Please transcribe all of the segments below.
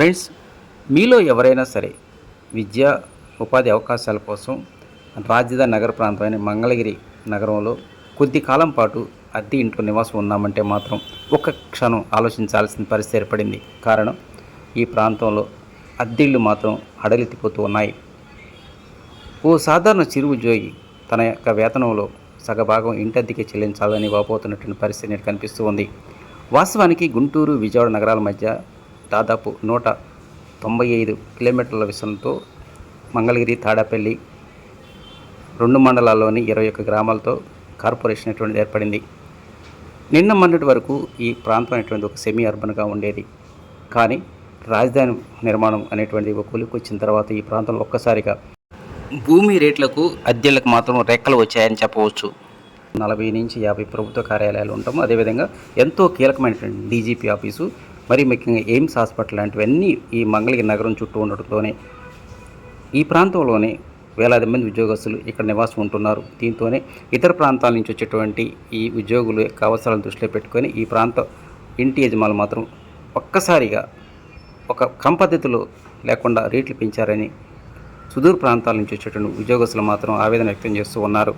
Friends మీలో ఎవరైనా సరే విద్యా ఉపాధి అవకాశాల కోసం రాజధాని నగర ప్రాంతమైన మంగళగిరి నగరంలో కొద్ది కాలం పాటు అద్దె ఇంట్లో నివాసం ఉన్నామంటే మాత్రం ఒక్క క్షణం ఆలోచించాల్సిన పరిస్థితి ఏర్పడింది. కారణం ఈ ప్రాంతంలో అద్దెళ్ళు మాత్రం అడలెత్తిపోతూ ఉన్నాయి. ఓ సాధారణ చిరు ఉద్యోగి తన యొక్క వేతనంలో సగభాగం ఇంటద్దెకి చెల్లించాలని వాపోతున్నటువంటి పరిస్థితి నేడు కనిపిస్తూ ఉంది. వాస్తవానికి గుంటూరు విజయవాడ నగరాల మధ్య దాదాపు నూట తొంభై ఐదు కిలోమీటర్ల విషయంతో మంగళగిరి తాడాపల్లి రెండు మండలాల్లోని ఇరవై ఒక్క గ్రామాలతో కార్పొరేషన్ అటువంటి ఏర్పడింది. నిన్న మొన్నటి వరకు ఈ ప్రాంతం అనేటువంటి ఒక సెమీ అర్బన్గా ఉండేది. కానీ రాజధాని నిర్మాణం అనేటువంటి ఒక కొలికి వచ్చిన తర్వాత ఈ ప్రాంతంలో ఒక్కసారిగా భూమి రేట్లకు అద్దెలకు మాత్రం రెక్కలు వచ్చాయని చెప్పవచ్చు. నలభై నుంచి యాభై ప్రభుత్వ కార్యాలయాలు ఉంటాము. అదేవిధంగా ఎంతో కీలకమైనటువంటి డీజీపీ ఆఫీసు మరి ముఖ్యంగా ఎయిమ్స్ హాస్పిటల్ లాంటివన్నీ ఈ మంగళగిరి నగరం చుట్టూ ఉండటంతోనే ఈ ప్రాంతంలోనే వేలాది మంది ఉద్యోగస్తులు ఇక్కడ నివాసం ఉంటున్నారు. దీంతోనే ఇతర ప్రాంతాల నుంచి వచ్చేటువంటి ఈ ఉద్యోగుల యొక్క అవసరాలను దృష్టిలో పెట్టుకొని ఈ ప్రాంత ఇంటి యజమానులు మాత్రం ఒక్కసారిగా ఒక క్రమ లేకుండా రేట్లు పెంచారని సుదూర ప్రాంతాల నుంచి వచ్చేటువంటి ఉద్యోగస్తులు మాత్రం ఆవేదన వ్యక్తం చేస్తూ ఉన్నారు.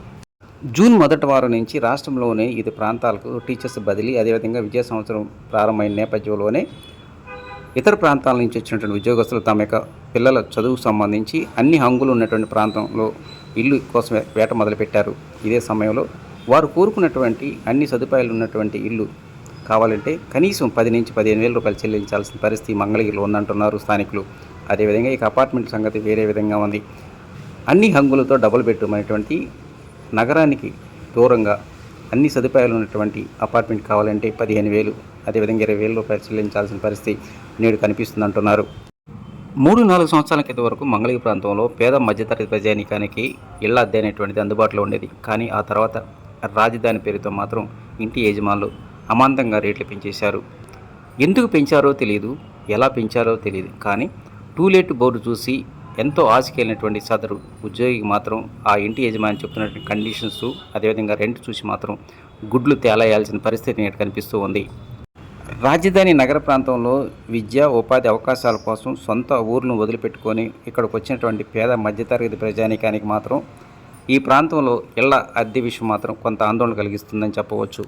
జూన్ మొదటి వారం నుంచి రాష్ట్రంలోనే ఇది ప్రాంతాలకు టీచర్స్ బదిలీ అదేవిధంగా విద్యా సంవత్సరం ప్రారంభమైన నేపథ్యంలోనే ఇతర ప్రాంతాల నుంచి వచ్చినటువంటి ఉద్యోగస్తులు తమ యొక్క పిల్లల చదువుకు సంబంధించి అన్ని హంగులు ఉన్నటువంటి ప్రాంతంలో ఇల్లు కోసం వేట మొదలుపెట్టారు. ఇదే సమయంలో వారు కోరుకున్నటువంటి అన్ని సదుపాయాలు ఉన్నటువంటి ఇల్లు కావాలంటే కనీసం పది నుంచి పదిహేను వేల రూపాయలు చెల్లించాల్సిన పరిస్థితి మంగళగిరిలో ఉందంటున్నారు స్థానికులు. అదేవిధంగా ఇక అపార్ట్మెంట్ సంగతి వేరే విధంగా ఉంది. అన్ని హంగులతో డబుల్ బెడ్రూమ్ అనేటువంటి నగరానికి దూరంగా అన్ని సదుపాయాలు ఉన్నటువంటి అపార్ట్మెంట్ కావాలంటే పదిహేను వేలు అదేవిధంగా ఇరవై వేల రూపాయలు చెల్లించాల్సిన పరిస్థితి నేడు కనిపిస్తుంది అంటున్నారు. మూడు నాలుగు సంవత్సరాల క్రితం వరకు మంగళగిరి ప్రాంతంలో పేద మధ్యతరగతి ప్రజానికానికి ఇళ్ళ అద్దె అనేటువంటిది అందుబాటులో ఉండేది. కానీ ఆ తర్వాత రాజధాని పేరుతో మాత్రం ఇంటి యజమానులు అమాంతంగా రేట్లు పెంచేశారు. ఎందుకు పెంచారో తెలియదు ఎలా పెంచారో తెలియదు కానీ టూ లేట్ బోర్డు చూసి ఎంతో ఆశకెళ్ళినటువంటి సదరు ఉద్యోగికి మాత్రం ఆ ఇంటి యజమాని చెప్తున్నటువంటి కండిషన్స్ అదేవిధంగా రెంట్ చూసి మాత్రం గుడ్లు తేలాయాల్సిన పరిస్థితి నేటి కనిపిస్తూ ఉంది. రాజధాని నగర ప్రాంతంలో విద్య ఉపాధి అవకాశాల కోసం సొంత ఊర్లను వదిలిపెట్టుకొని ఇక్కడికి వచ్చినటువంటి పేద మధ్యతరగతి ప్రజానీకానికి మాత్రం ఈ ప్రాంతంలో ఇళ్ళ అద్దె విషయం మాత్రం కొంత ఆందోళన కలిగిస్తుందని చెప్పవచ్చు.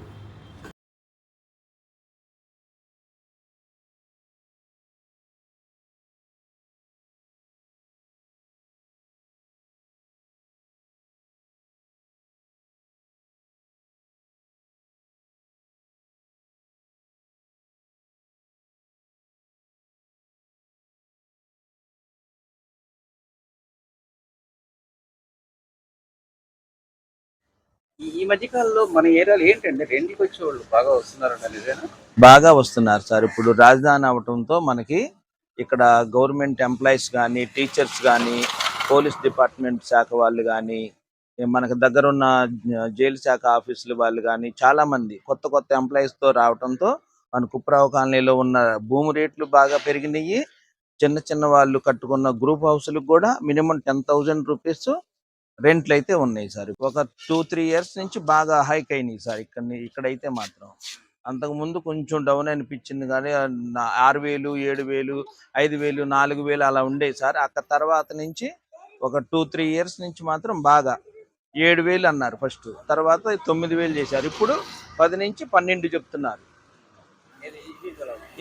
ఈ మధ్య కాలంలో మన ఏరియాలో ఏంటంటే రెండుకి వచ్చేవాళ్ళు బాగా వస్తున్నారంట బాగా వస్తున్నారు సార్. ఇప్పుడు రాజధాని అవటంతో మనకి ఇక్కడ గవర్నమెంట్ ఎంప్లాయీస్ కానీ టీచర్స్ కానీ పోలీస్ డిపార్ట్మెంట్ శాఖ వాళ్ళు కానీ మనకు దగ్గర ఉన్న జైలు శాఖ ఆఫీసులు వాళ్ళు కానీ చాలా మంది కొత్త కొత్త ఎంప్లాయీస్తో తో రావటంతో మన కుప్రావు కాలనీలో ఉన్న భూమి రేట్లు బాగా పెరిగినాయి. చిన్న చిన్న వాళ్ళు కట్టుకున్న గ్రూప్ హౌస్లకు కూడా మినిమం టెన్ థౌజండ్ రూపీస్ రెంట్లు అయితే ఉన్నాయి సార్. ఒక టూ త్రీ ఇయర్స్ నుంచి బాగా హైక్ అయినాయి సార్. ఇక్కడ ఇక్కడైతే మాత్రం. అంతకు ముందు కొంచెం డౌన్ అనిపించింది కానీ ఆరు వేలు ఏడు వేలు ఐదు వేలు నాలుగు వేలు అలా ఉండేవి సార్. అక్కడ తర్వాత నుంచి ఒక టూ త్రీ ఇయర్స్ నుంచి మాత్రం బాగా ఏడు వేలు అన్నారు ఫస్ట్ తర్వాత తొమ్మిది వేలు చేశారు. ఇప్పుడు పది నుంచి పన్నెండు చెప్తున్నారు.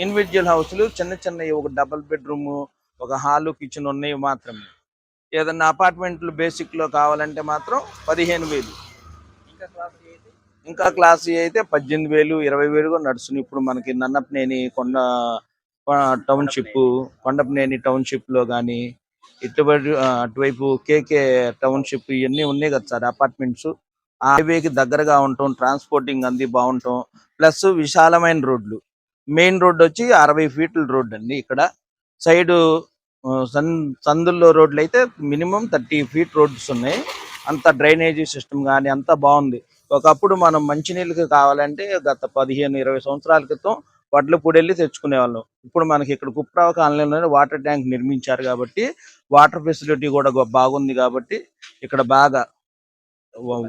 ఇండివిజువల్ హౌస్లు చిన్న చిన్నవి ఒక డబుల్ బెడ్రూమ్ ఒక హాలు కిచెన్ ఉన్నాయి మాత్రమే. ఏదన్నా అపార్ట్మెంట్లు బేసిక్లో కావాలంటే మాత్రం పదిహేను వేలు. ఇంకా క్లాస్ అయితే? ఇంకా క్లాస్ అయితే పద్దెనిమిది వేలు ఇరవై వేలు కూడా నడుస్తుంది. ఇప్పుడు మనకి నన్నపనేని కొండ టౌన్షిప్ కొండపనేని టౌన్షిప్లో కానీ ఇటువైపు ఆ, అటువైపు కేకే టౌన్షిప్ ఇవన్నీ ఉన్నాయి కదా సార్ అపార్ట్మెంట్స్. హైవేకి దగ్గరగా ఉండటం ట్రాన్స్పోర్టింగ్ అంది బాగుంటాం. ప్లస్ విశాలమైన రోడ్లు. మెయిన్ రోడ్ వచ్చి అరవై ఫీట్ల రోడ్ అండి ఇక్కడ. సైడ్ సందుల్లో రోడ్లు అయితే మినిమం థర్టీ ఫీట్ రోడ్స్ ఉన్నాయి. అంత డ్రైనేజీ సిస్టమ్ కానీ అంత బాగుంది. ఒకప్పుడు మనం మంచినీళ్ళకి కావాలంటే గత పదిహేను ఇరవై సంవత్సరాల క్రితం వడ్ల పొడెళ్ళి తెచ్చుకునే వాళ్ళం ఇప్పుడు మనకి ఇక్కడ కుప్రావ కాలనీలోనే వాటర్ ట్యాంక్ నిర్మించారు కాబట్టి వాటర్ ఫెసిలిటీ కూడా బాగుంది కాబట్టి ఇక్కడ బాగా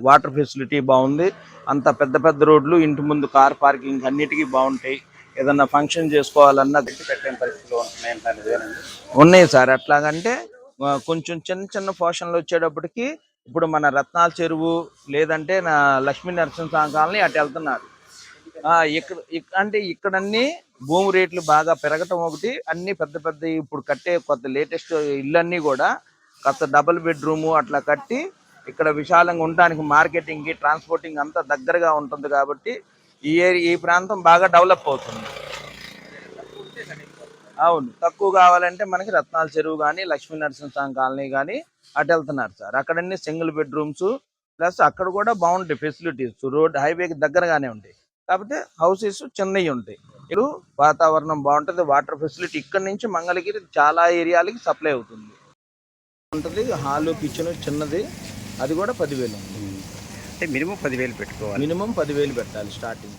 వాటర్ ఫెసిలిటీ బాగుంది. అంత పెద్ద పెద్ద రోడ్లు ఇంటి ముందు కార్ పార్కింగ్ అన్నిటికీ బాగుంటాయి. ఏదన్నా ఫంక్షన్ చేసుకోవాలన్నా పెట్టలేని పరిస్థితులు ఉన్నాయి సార్. ఎట్లాగంటే ఆ, కొంచెం చిన్న చిన్న పోషన్లు వచ్చేటప్పటికి ఇప్పుడు మన రత్నాల చెరువు లేదంటే నా లక్ష్మీ నరసింహ కాలనీ అటు వెళ్తున్నారు. ఇక్కడ ఇక్- అంటే ఇక్కడ అన్ని భూమి రేట్లు బాగా పెరగటం ఒకటి అన్ని పెద్ద పెద్ద ఇప్పుడు కట్టే కొత్త లేటెస్ట్ ఇళ్ళన్నీ కూడా కొత్త డబుల్ బెడ్రూమ్ అట్లా కట్టి ఇక్కడ విశాలంగా ఉండడానికి మార్కెటింగ్ ట్రాన్స్పోర్టింగ్ అంతా దగ్గరగా ఉంటుంది కాబట్టి ఈ ఏరియా ఈ ప్రాంతం బాగా డెవలప్ అవుతుంది. అవును. తక్కువ కావాలంటే మనకి రత్నాల చెరువు కానీ లక్ష్మీ నరసింహస్వామి కాలనీ కానీ అటు వెళ్తున్నారు సార్. అక్కడన్నీ సింగిల్ బెడ్రూమ్స్ ప్లస్ అక్కడ కూడా బాగుంటాయి ఫెసిలిటీస్. రోడ్ హైవేకి దగ్గరగానే ఉంటాయి. కాకపోతే హౌసెస్ చిన్నవి ఉంటాయి. ఇప్పుడు వాతావరణం బాగుంటుంది వాటర్ ఫెసిలిటీ ఇక్కడ నుంచి మంగళగిరి చాలా ఏరియాలకి సప్లై అవుతుంది. ఉంటుంది. హాలు కిచెన్ చిన్నది. అది కూడా పదివేలు ఉంటుంది అంటే మినిమం పదివేలు పెట్టుకోవాలి. మినిమం పదివేలు పెట్టాలి స్టార్టింగ్.